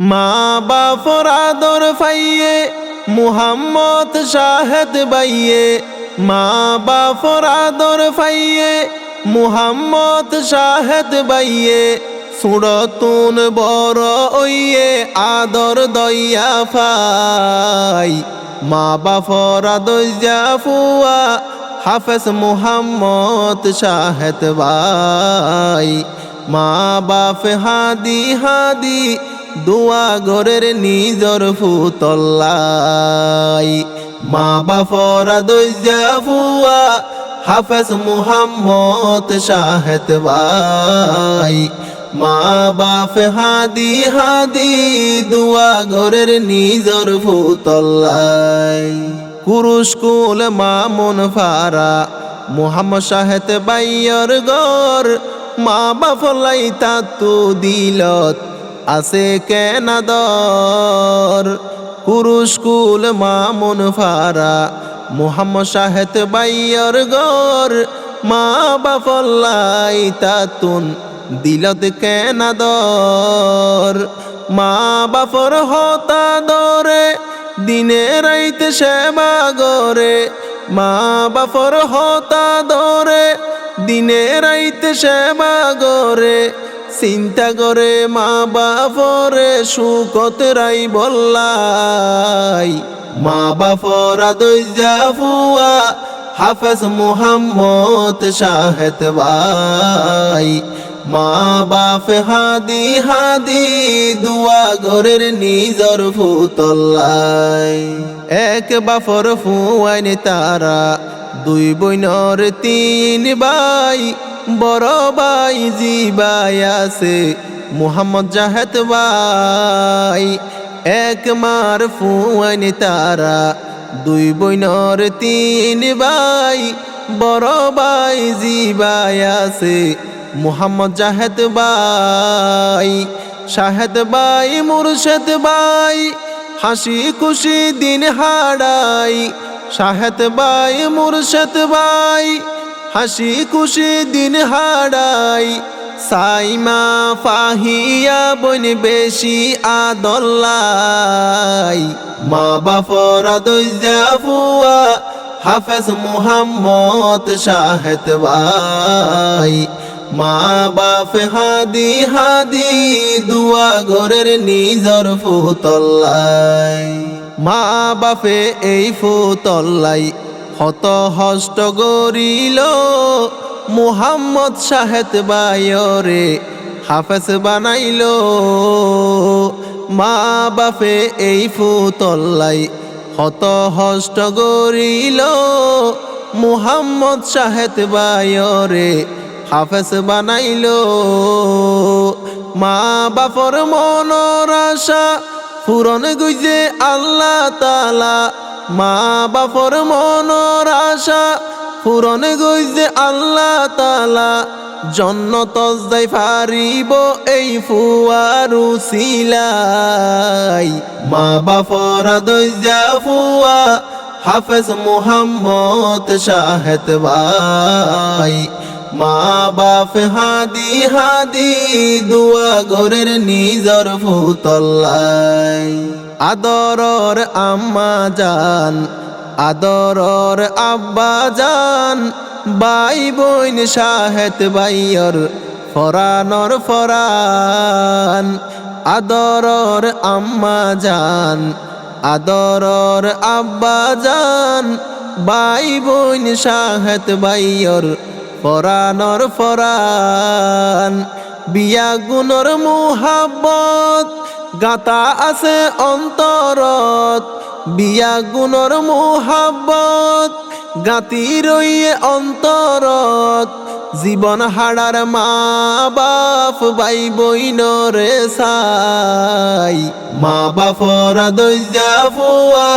মা বাফর আদর ফাইয়ে, মুহাম্মদ শাহেদ বাইয়ে। মা বাফর আদর ফাইয়ে, মুহাম্মদ শাহেদ বাইয়ে। সুরতুন বড় ওইয়ে আদর দইয়া ফাই। মা বাফর দইয়া ফুয়া হাফেজ মুহাম্মদ শাহেদ বাই মা বাপ হাদি হাদি দুয়া ঘরের নিজর ফুতল্লাই। মা বাপরা দইজা ফুয়া হাফেজ মুহাম্মদ শাহেদ বাই মা বাপ হাদি হাদি দুয়া ঘরের নিজর ফুতল্লাই। কুরুশ কুল মামুন ফারা, মুহাম্মদ শাহেদ বাইয়র গর মা বাফলাই তাতু দিলত আছে কেনাদর কুরুশ কুল মামুন ফারা, মুহাম্মদ শাহেদ বাইয়র গর মা বাফলাই তাতুন দিলত কেনাদর মা বাফর হতা দরে, দিনে রাইতে সেবা গরে। মা বাফর হতা দরে, দিনে রাইতে সেবা গরে। চিন্তা করে মা বাপরে সুকত রাই বললাই। মা বাপরা দইজা ফুয়া, হাফেজ মুহাম্মদ শাহেদ ভাই। মা বাপ হাদি হাদি দুয়া ঘরের নিজর ফুতল্লাই। এক বাফর ফুয়াইন তারা, দুই বইনর তিন বাই বড় বাই জিবাই আছে, মুহাম্মদ জাহেদ বাই এক মার ফুয়াইন তারা, দুই বইনর তিন বাই বড় বাই জিবাই আছে, মুহাম্মদ জাহেদ বাই শাহেদ বাই মুর্শেদ বাই হাসি খুশি দিন হাড়াই শাহেদ বাই মুর্শেদ বাই হাসি খুশি দিন হাড়াই সাইমা ফাহিয়া বন বেশি আদল্লাই মা বাপরা ফুয়া হাফেজ মোহাম্মদ শাহেদ ভাই। মা বাপ হাদি হাদি দুয়া ঘরের নিজর ফুতল্লাই মা বাপে এই ফুতল্লাই হত হষ্ট গরিল মুহাম্মদ শাহেদ বায়রে, হাফেজ বানাইল। মা বাপে এই ফুতল্লাই হত হষ্ট গরিল মুহাম্মদ শাহেদ বায়রে, হাফেজ বানাইল। মা বাপর মনর আশা ফুরন গুইজে আল্লাহ তালা মা বাপর মনর আশা ফুরন গইজে আল্লাহ তালা জন্নত যাই ফারিব এই ফুয়ারু সিলাই মা বাপরা দইজা ফুয়া হাফেজ মুহাম্মদ শাহেদ ভাই। মা বাপ হাদি হাদি দুয়া ঘরের নিজর ফুতল্লাই আদরর আম্মা জান, আদরর আব্বা বাই বইন শাহেদ বাইয়র ফরানর ফরান। আদরর আম্মা জান, আদরর আব্বা বাই বইন শাহেদ বাইয়র ফরানর ফরান। বিয়া গুণর মুহাব্বত গাতা আছে অন্তরত, বিয়া গুণর মুহাব্বত। গাতি রইয়ে অন্তরত, জীবন হাড়ার মা বাপ বাই বইনরে সাই। মা বাপরা দইজা ফুয়া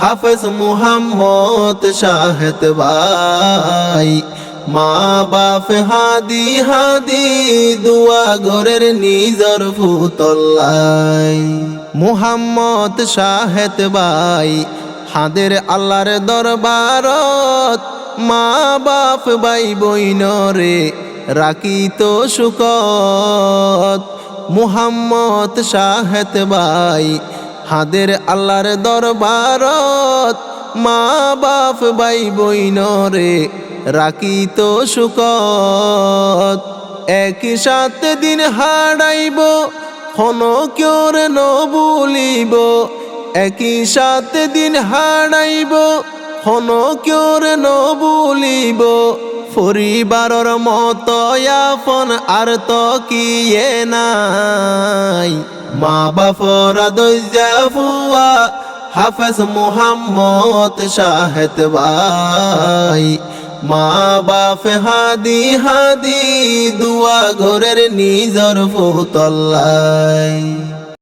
হাফেজ মুহাম্মদ শাহেদ ভাই। মা বাপ হাদি হাদি দুয়া ঘরের নিজর ফুতল্লাই। মুহাম্মদ শাহেদ বাই হাদের আল্লাহর দরবারত মা বাপ বাই বইনরে রাখি তো সুকত মুহাম্মদ শাহেত ভাই হাদের আল্লাহর দরবারত মা বাপ ভাই বইন রে, রাখি তো সুকত একই সাথে দিন হারাইব হন কিয়রে নবুলিব একই সাথে দিন হারাইব হন কিয়রে নবুলিব পরিবারর মত আপন আর তো কিয়ে নাই। মা বাপরা দইজা ফুয়া হাফেজ মোহাম্মদ শাহেদ ভাই। মা বাপ হাদি হাদি দুয়া ঘরের নিজর ফুতল্লাই।